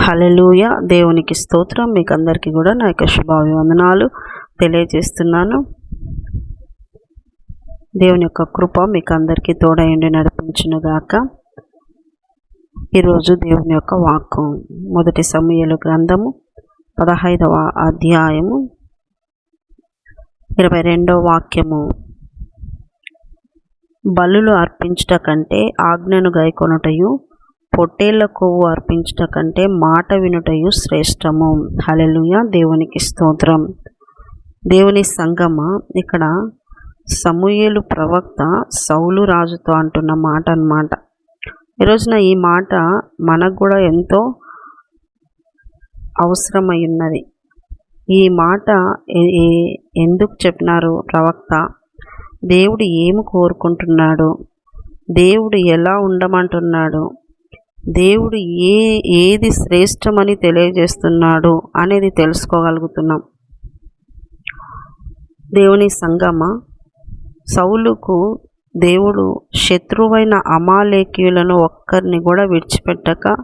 Hallelujah దేవునికి స్తోత్రం. మీకు అందరికీ కూడా నా యొక్క శుభాభివందనాలు తెలియజేస్తున్నాను. దేవుని యొక్క కృప మీకు అందరికీ తోడయండి నడిపించునుగాక. ఈరోజు దేవుని యొక్క వాక్యం మొదటి సమయలు గ్రంథము పదహైదవ అధ్యాయము ఇరవై రెండవ వాక్యము. బలులు అర్పించుట కంటే ఆజ్ఞను గైకొనుటయు పొట్టేళ్ళ కొవ్వు అర్పించట కంటే మాట వినుటయు శ్రేష్టము. హలెలుయ దేవునికి స్తోత్రం. దేవుని సంగమ? ఇక్కడ సమూయేలు ప్రవక్త సౌలు రాజుతో అంటున్న మాట అన్నమాట. ఈరోజున ఈ మాట మనకు కూడా ఎంతో అవసరమై ఉన్నది ఈ మాట ఎందుకు చెప్పినారు ప్రవక్త? దేవుడు ఏమి కోరుకుంటున్నాడు? దేవుడు ఎలా ఉండమంటున్నాడు? దేవుడు ఏ ఏది శ్రేష్టమని తెలియజేస్తున్నాడు అనేది తెలుసుకోగలుగుతున్నాం. దేవుని సంగమ? సౌలుకు దేవుడు శత్రువైన అమాలేకీయులను ఒక్కరిని కూడా విడిచిపెట్టక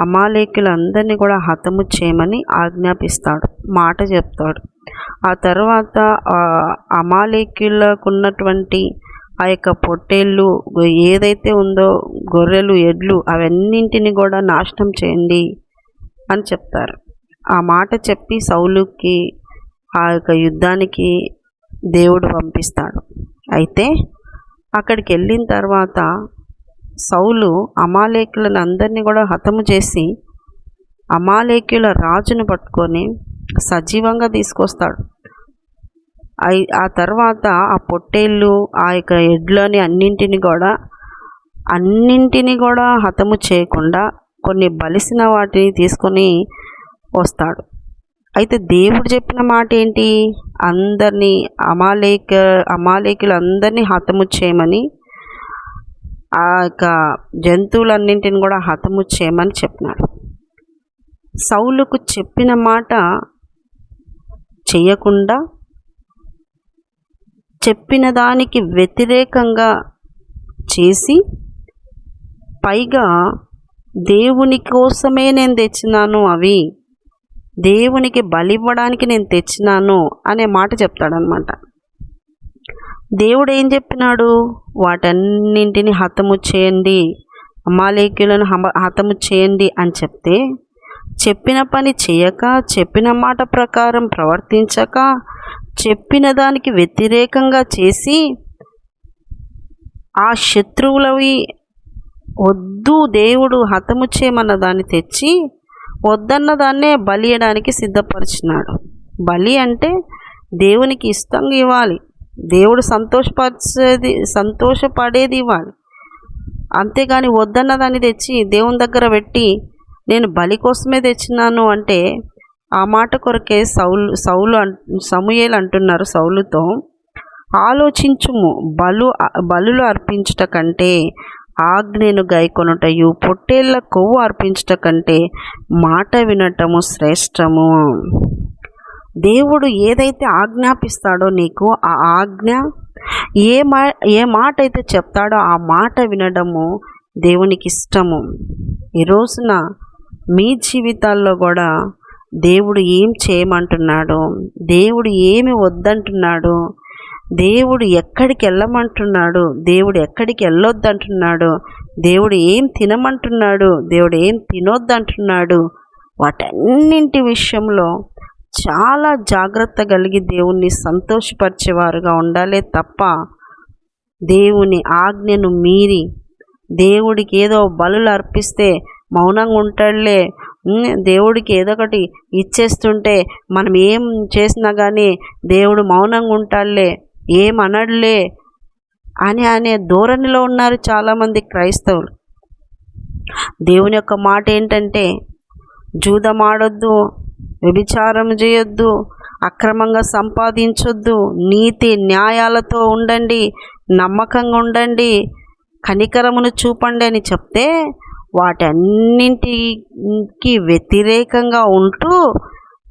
అమాలేకులందరినీ కూడా హతము చేయమని ఆజ్ఞాపిస్తాడు మాట చెప్తాడు. ఆ తర్వాత అమాలేకులకు ఉన్నటువంటి ఆ యొక్క పొట్టేళ్ళు ఏదైతే ఉందో గొర్రెలు ఎడ్లు అవన్నింటిని కూడా నాశనం చేయండి అని చెప్తారు. ఆ మాట చెప్పి సౌలుకి ఆ యొక్క యుద్ధానికి దేవుడు పంపిస్తాడు. అయితే అక్కడికి వెళ్ళిన తర్వాత సౌలు అమాలేకులను అందరినీ కూడా హతము చేసి అమాలేకుల రాజును పట్టుకొని సజీవంగా తీసుకొస్తాడు. ఆ తర్వాత ఆ పొట్టేళ్ళు ఆ యొక్క ఎడ్లని అన్నింటిని కూడా అన్నింటిని కూడా హతము చేయకుండా కొన్ని బలిసిన వాటిని తీసుకొని వస్తాడు. అయితే దేవుడు చెప్పిన మాట ఏంటి? అందరినీ అమాలేక అమాలేకులు అందరినీ హతము చేయమని ఆ యొక్క జంతువులన్నింటిని కూడా హతము చేయమని చెప్పినాడు. సౌలుకు చెప్పిన మాట చేయకుండా చెప్పిన దానికి వ్యతిరేకంగా చేసి పైగా దేవుని కోసమే నేను తెచ్చినాను అవి. దేవునికి బలివ్వడానికి నేను తెచ్చినాను అనే మాట చెప్తాడనమాట దేవుడు ఏం చెప్పినాడు? వాటన్నింటిని హతము చేయండి అమాలేకులను హమ హతము చేయండి అని చెప్తే చెప్పిన పని చేయక చెప్పిన మాట ప్రకారం ప్రవర్తించక చెప్పిన దానికి వ్యతిరేకంగా చేసి ఆ శత్రువులవి వద్దు దేవుడు హతము చేయమన్న దాన్ని తెచ్చి వద్దన్న దాన్నే బలియడానికి సిద్ధపరిచినాడు. బలి అంటే దేవునికి ఇష్టంగా ఇవ్వాలి. దేవుడు సంతోషపరిచేది సంతోషపడేది ఇవ్వాలి. అంతేగాని వద్దన్న దాన్ని తెచ్చి దేవుని దగ్గర పెట్టి నేను బలి కోసమే తెచ్చినాను అంటే ఆ మాట కొరకే సౌలు సౌలు అన్ సమూయేలు అంటున్నారు సౌలుతో ఆలోచించుము బలు బలులు అర్పించుట కంటే ఆజ్ఞను గైకొనుటయు పొట్టేళ్ళ కొవ్వు అర్పించుట కంటే మాట వినటము శ్రేష్టము. దేవుడు ఏదైతే ఆజ్ఞాపిస్తాడో నీకు ఆ ఆజ్ఞ ఏ మా ఏ మాట అయితే చెప్తాడో ఆ మాట వినడము దేవునికి ఇష్టము ఈ రోజున మీ జీవితాల్లో కూడా దేవుడు ఏం చేయమంటున్నాడు? దేవుడు ఏమి వద్దంటున్నాడు? దేవుడు ఎక్కడికి వెళ్ళమంటున్నాడు? దేవుడు ఎక్కడికి వెళ్ళొద్దంటున్నాడు? దేవుడు ఏం తినమంటున్నాడు? దేవుడు ఏం తినొద్దంటున్నాడు? వాటన్నింటి విషయంలో చాలా జాగ్రత్త కలిగి దేవుణ్ణి సంతోషపరిచేవారుగా ఉండాలే తప్ప దేవుని ఆజ్ఞను మీరి దేవుడికి ఏదో బలులు అర్పిస్తే మౌనంగా ఉంటాడులే దేవుడికి ఏదో ఒకటి ఇచ్చేస్తుంటే మనం ఏం చేసినా కానీ దేవుడు మౌనంగా ఉంటాడులే ఏం అనడులే అని అనే ధోరణిలో ఉన్నారు చాలామంది క్రైస్తవులు. దేవుని యొక్క మాట ఏంటంటే జూదమాడొద్దు వ్యభిచారం చేయొద్దు అక్రమంగా సంపాదించొద్దు నీతి న్యాయాలతో ఉండండి నమ్మకంగా ఉండండి కనికరమును చూపండి అని చెప్తే వాటన్నింటికి వ్యతిరేకంగా ఉంటూ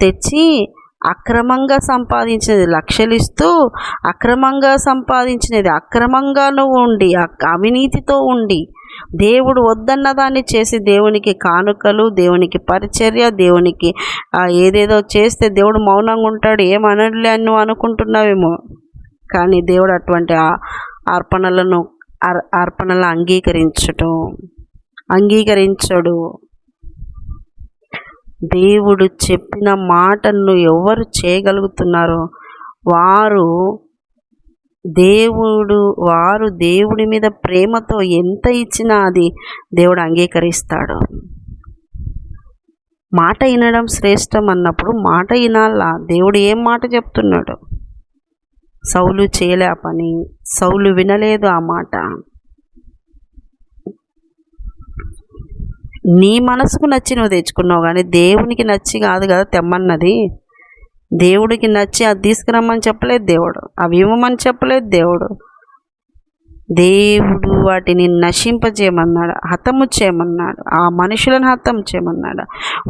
తెచ్చి అక్రమంగా సంపాదించినది లక్షలిస్తూ అక్రమంగా సంపాదించినది. అక్రమంగానూ ఉండి అక్- అవినీతితో ఉండి. దేవుడు వద్దన్న దాన్ని చేసి దేవునికి కానుకలు దేవునికి పరిచర్య దేవునికి ఏదేదో చేస్తే దేవుడు మౌనంగా ఉంటాడు. ఏమనలే అని నువ్వు అనుకుంటున్నావేమో. కానీ దేవుడు అటువంటి అర్పణలను అర్- అర్పణలు అంగీకరించటం. అంగీకరించడు. దేవుడు చెప్పిన మాటను ఎవరు చేయగలుగుతున్నారో వారు దేవుడు వారు దేవుడి మీద ప్రేమతో ఎంత ఇచ్చినా అది దేవుడు అంగీకరిస్తాడు. మాట వినడం శ్రేష్టం అన్నప్పుడు మాట వినాలా? దేవుడు ఏం మాట చెప్తున్నాడు? సౌలు చేయలే ఆ పని. సౌలు వినలేదు ఆ మాట. నీ మనసుకు నచ్చి నువ్వు తెచ్చుకున్నావు కానీ దేవునికి నచ్చి కాదు కదా తెమ్మన్నది. దేవుడికి నచ్చి అది తీసుకురమ్మని చెప్పలేదు దేవుడు. అవి ఇవ్వమని చెప్పలేదు దేవుడు. దేవుడు వాటిని నశింపజేయమన్నాడు హతము చేయమన్నాడు ఆ మనుషులను హతం చేయమన్నాడు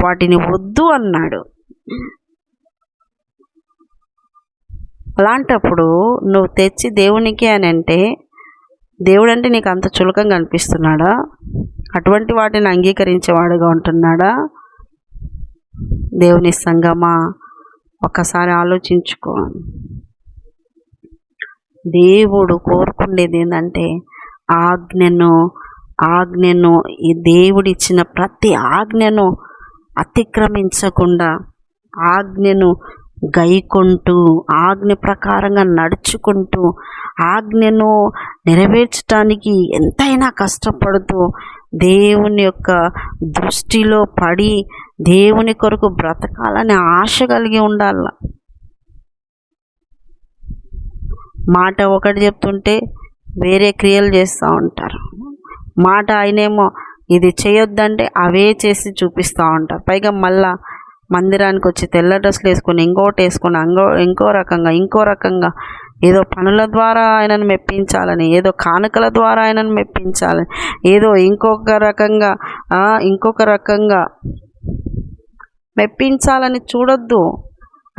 వాటిని వద్దు అన్నాడు. అలాంటప్పుడు నువ్వు తెచ్చి దేవునికి అని అంటే దేవుడు అంటే నీకు అంత చులకంగా అనిపిస్తున్నాడా? అటువంటి వాటిని అంగీకరించేవాడుగా ఉంటున్నాడా? దేవుని సంగమా? ఒకసారి ఆలోచించుకో. దేవుడు కోరుకునేది ఏంటంటే ఆజ్ఞను ఆజ్ఞను ఈ దేవుడిచ్చిన ప్రతి ఆజ్ఞను అతిక్రమించకుండా ఆజ్ఞను గైకొంటూ ఆజ్ఞ ప్రకారంగా నడుచుకుంటూ ఆజ్ఞను నెరవేర్చడానికి ఎంతైనా కష్టపడుతూ దేవుని యొక్క దృష్టిలో పడి దేవుని కొరకు బ్రతకాలని ఆశ కలిగి ఉండాల. మాట ఒకటి చెప్తుంటే వేరే క్రియలు చేస్తూ ఉంటారు. మాట ఆయనేమో ఇది చేయొద్దంటే అవే చేసి చూపిస్తూ ఉంటారు. పైగా మళ్ళా మందిరానికి వచ్చి తెల్ల డ్రెస్సులు వేసుకొని ఇంకోటి వేసుకొని అంగో ఇంకో రకంగా ఇంకో రకంగా ఏదో పనుల ద్వారా ఆయనను మెప్పించాలని ఏదో కానుకల ద్వారా ఆయనను మెప్పించాలని ఏదో ఇంకొక రకంగా ఇంకొక రకంగా మెప్పించాలని చూడొద్దు.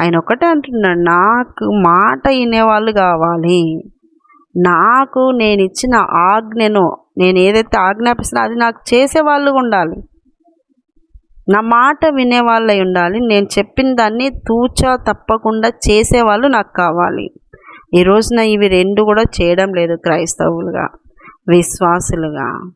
ఆయన ఒకటే అంటున్నాడు నాకు మాట వినేవాళ్ళు కావాలి. నాకు నేను ఇచ్చిన ఆజ్ఞను నేను ఏదైతే ఆజ్ఞాపిస్తున్నా అది నాకు చేసేవాళ్ళు ఉండాలి. నా మాట వినేవాళ్ళై ఉండాలి. నేను చెప్పిన దాన్ని తూచా తప్పకుండా చేసేవాళ్ళు నాకు కావాలి. ఈ రోజున ఇవి రెండు కూడా చేయడం లేదు క్రైస్తవులుగా విశ్వాసులుగా.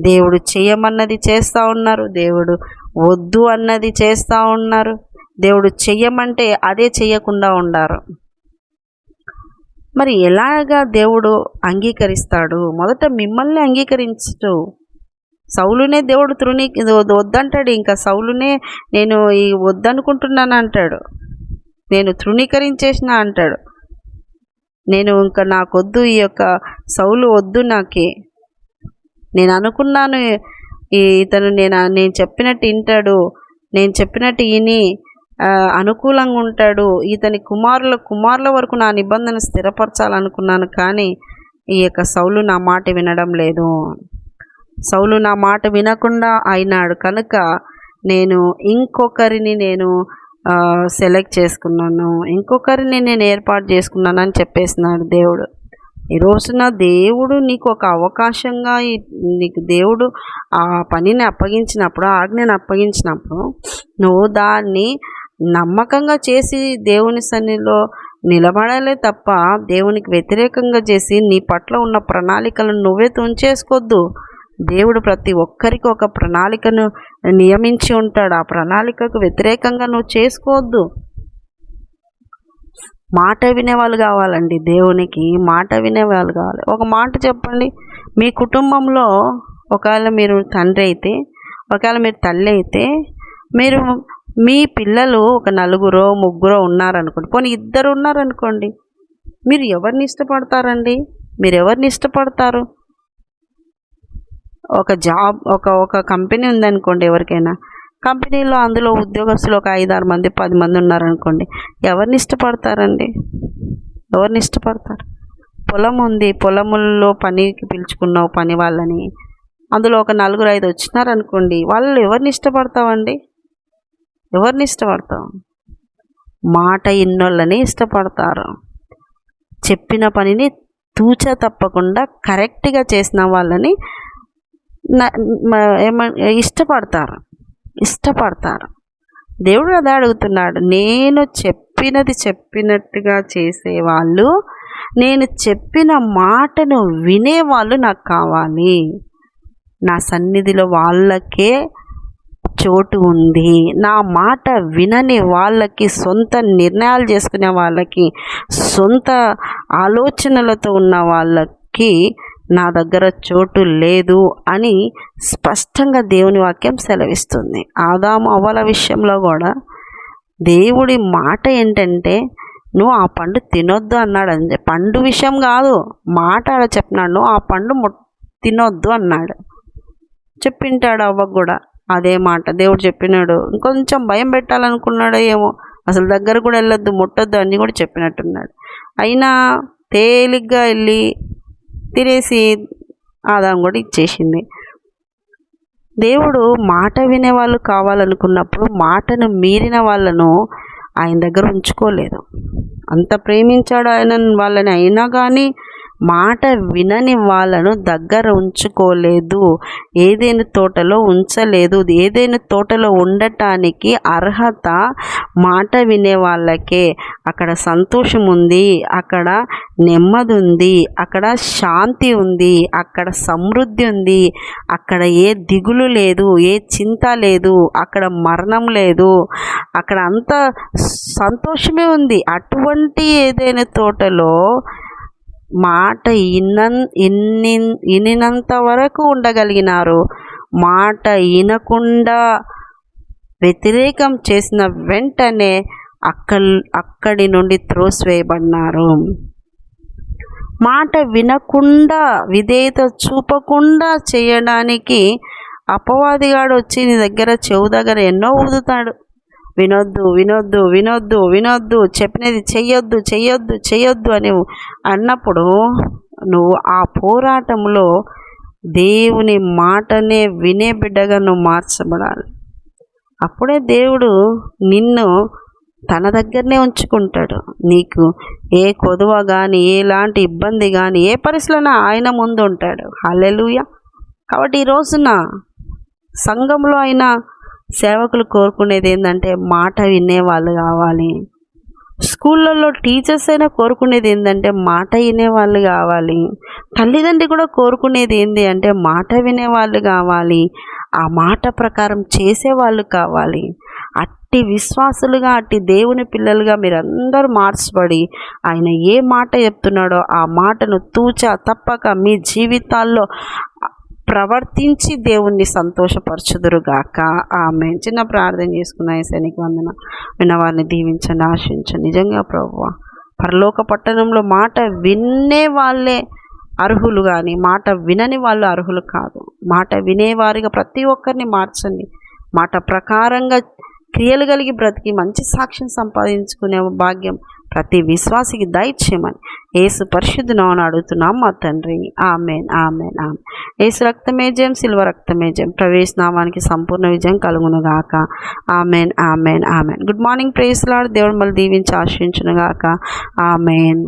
దేవుడు చేయమన్నది చేస్తూ ఉన్నారు దేవుడు వద్దు అన్నది చేస్తూ ఉన్నారు. దేవుడు చెయ్యమంటే అదే చెయ్యకుండా ఉండారు. మరి ఎలాగా దేవుడు అంగీకరిస్తాడు? మొదట మిమ్మల్ని అంగీకరించు సౌలునే దేవుడు తృణీ వద్దు- వద్దంటాడు. ఇంకా సౌలునే నేను ఈ వద్దనుకుంటున్నాను అంటాడు. నేను తృణీకరించేసిన అంటాడు. నేను ఇంకా నాకొద్దు ఈ యొక్క సౌలు వద్దు నాకే. నేను అనుకున్నాను ఈ ఇతను నేను నేను చెప్పినట్టు వింటాడు. నేను చెప్పినట్టు విని అనుకూలంగా ఉంటాడు. ఇతని కుమారుల కుమారుల వరకు నా నిబంధన స్థిరపరచాలనుకున్నాను కానీ ఈ యొక్క సౌలు నా మాట వినడం లేదు. సౌలు నా మాట వినకుండా అయినాడు. కనుక నేను ఇంకొకరిని నేను సెలెక్ట్ చేసుకున్నాను. ఇంకొకరిని నేను ఏర్పాటు చేసుకున్నాను అని చెప్పేసినాడు దేవుడు. ఈ రోజున దేవుడు నీకు ఒక అవకాశంగా నీకు దేవుడు ఆ పనిని అప్పగించినప్పుడు ఆజ్ఞను అప్పగించినప్పుడు నువ్వు దాన్ని నమ్మకంగా చేసి దేవుని సన్నిలో నిలబడాలే తప్ప దేవునికి వ్యతిరేకంగా చేసి నీ పట్ల ఉన్న ప్రణాళికలను నువ్వే తుంచేసుకోవద్దు దేవుడు ప్రతి ఒక్కరికి ఒక ప్రణాళికను నియమించి ఉంటాడు. ఆ ప్రణాళికకు వ్యతిరేకంగా నువ్వు చేసుకోవద్దు. మాట వినేవాళ్ళు కావాలండి దేవునికి. మాట వినేవాళ్ళు కావాలి. ఒక మాట చెప్పండి. మీ కుటుంబంలో ఒకవేళ మీరు తండ్రి అయితే ఒకవేళ మీరు తల్లి అయితే మీరు మీ పిల్లలు ఒక నలుగురో ముగ్గురో ఉన్నారనుకోండి. పోనీ ఇద్దరు ఉన్నారనుకోండి. మీరు ఎవరిని ఇష్టపడతారండి? మీరు ఎవరిని ఇష్టపడతారు? ఒక జాబ్ ఒక ఒక కంపెనీ ఉందనుకోండి ఎవరికైనా. కంపెనీలో అందులో ఉద్యోగస్తులు ఒక ఐదు ఆరు మంది పది మంది ఉన్నారనుకోండి ఎవరిని ఇష్టపడతారండి? ఎవరిని ఇష్టపడతారు? పొలం ఉంది పొలముల్లో పనికి పిలుచుకున్నావు పని వాళ్ళని. అందులో ఒక నలుగురు ఐదు వచ్చినారనుకోండి వాళ్ళు ఎవరిని ఇష్టపడతావండి? ఎవరిని ఇష్టపడతాం మాట ఇన్నోళ్ళని ఇష్టపడతారు. చెప్పిన పనిని తూచ తప్పకుండా కరెక్ట్గా చేసిన వాళ్ళని ఏమ ఇష్టపడతారు. ఇష్టపడతారు. దేవుడు అదే అడుగుతున్నాడు. నేను చెప్పినది చెప్పినట్టుగా చేసేవాళ్ళు నేను చెప్పిన మాటను వినేవాళ్ళు నాకు కావాలి. నా సన్నిధిలో వాళ్ళకే చోటు ఉంది. నా మాట వినని వాళ్ళకి సొంత నిర్ణయాలు చేసుకునే వాళ్ళకి సొంత ఆలోచనలతో ఉన్న వాళ్ళకి నా దగ్గర చోటు లేదు అని స్పష్టంగా దేవుని వాక్యం సెలవిస్తుంది. ఆదాము అవ్వల విషయంలో కూడా దేవుడి మాట ఏంటంటే నువ్వు ఆ పండు తినొద్దు అన్నాడు అని పండు విషయం కాదు మాట అలా చెప్పినాడు నువ్వు ఆ పండు తినొద్దు అన్నాడు. చెప్పింటాడు అవ్వకు కూడా అదే మాట. దేవుడు చెప్పినాడు ఇంకొంచెం భయం పెట్టాలనుకున్నాడు ఏమో అసలు దగ్గర కూడా వెళ్ళొద్దు ముట్టొద్దు అన్నీ కూడా చెప్పినట్టున్నాడు. అయినా తేలిగ్గా వెళ్ళి తినేసి ఆదాం కూడా ఇచ్చేసింది. దేవుడు మాట వినేవాళ్ళు కావాలనుకున్నప్పుడు మాటను మీరిన వాళ్ళను ఆయన దగ్గర ఉంచుకోలేదు. అంత ప్రేమించాడు ఆయన వాళ్ళని అయినా కానీ మాట వినని వాళ్ళను దగ్గర ఉంచుకోలేదు ఏదైనా తోటలో ఉంచలేదు ఏదైనా తోటలో ఉండటానికి అర్హత మాట వినే వాళ్ళకే. అక్కడ సంతోషం ఉంది అక్కడ నెమ్మది ఉంది అక్కడ శాంతి ఉంది అక్కడ సమృద్ధి ఉంది అక్కడ ఏ దిగులు లేదు ఏ చింత లేదు అక్కడ మరణం లేదు. అక్కడ అంత సంతోషమే ఉంది. అటువంటి ఏదైనా తోటలో మాట ఇన్న ఇన్ని ఇనినంత వరకు ఉండగలిగినారు. మాట వినకుండా వ్యతిరేకం చేసిన వెంటనే అక్క అక్కడి నుండి త్రోసివేయబడినారు. మాట వినకుండా విధేయత చూపకుండా చేయడానికి అపవాదిగాడు వచ్చి నీ దగ్గర చెవు దగ్గర ఎన్నో ఊదుతాడు. వినొద్దు వినొద్దు వినొద్దు వినొద్దు చెప్పినది చెయ్యొద్దు చెయ్యొద్దు చెయ్యొద్దు అని అన్నప్పుడు నువ్వు ఆ పోరాటంలో దేవుని మాటనే వినే బిడ్డగా నువ్వు మార్చబడాలి. అప్పుడే దేవుడు నిన్ను తన దగ్గరనే ఉంచుకుంటాడు. నీకు ఏ కొదువ కానీ ఎలాంటి ఇబ్బంది కానీ ఏ పరిస్థితులైనా ఆయన ముందు ఉంటాడు హలెలుయ కాబట్టి ఈ రోజున సంఘంలో అయినా సేవకులు కోరుకునేది ఏంటంటే మాట వినేవాళ్ళు కావాలి. స్కూళ్ళల్లో టీచర్స్ అయినా కోరుకునేది ఏంటంటే మాట వినేవాళ్ళు కావాలి. తల్లిదండ్రి కూడా కోరుకునేది ఏంటి అంటే మాట వినేవాళ్ళు కావాలి. ఆ మాట ప్రకారం చేసేవాళ్ళు కావాలి. అట్టి విశ్వాసులుగా అట్టి దేవుని పిల్లలుగా మీరందరూ మార్చబడి ఆయన ఏ మాట చెప్తున్నాడో ఆ మాటను తూచా తప్పక మీ జీవితాల్లో ప్రవర్తించి దేవుణ్ణి సంతోషపరచుదురుగాక. ఆమె చిన్న ప్రార్థన చేసుకున్న ఏసైనికి వందన. విన్నవారిని దీవించండి ఆశించండి. నిజంగా ప్రభు పరలోక పట్టణంలో మాట వినే వాళ్ళే అర్హులు కానీ మాట వినని వాళ్ళు అర్హులు కాదు. మాట వినేవారిగా ప్రతి ఒక్కరిని మార్చండి. మాట ప్రకారంగా క్రియలు కలిగి బ్రతికి మంచి సాక్ష్యం సంపాదించుకునే భాగ్యం ప్రతి విశ్వాసికి దయచేయమని. ఏసు పరిశుద్ధునని అడుగుతున్నాం మా తండ్రి. ఆమెన్ ఆమెన్ ఆమె ఏసు రక్తమేజయం సిల్వ రక్తమేజయం ప్రవేశనామానికి సంపూర్ణ విజయం కలుగునుగాక amen amen amen. Good morning ప్రేస్లాడు దేవుడు మళ్ళీ దీవించి ఆశ్రయించునుగాక ఆమెన్.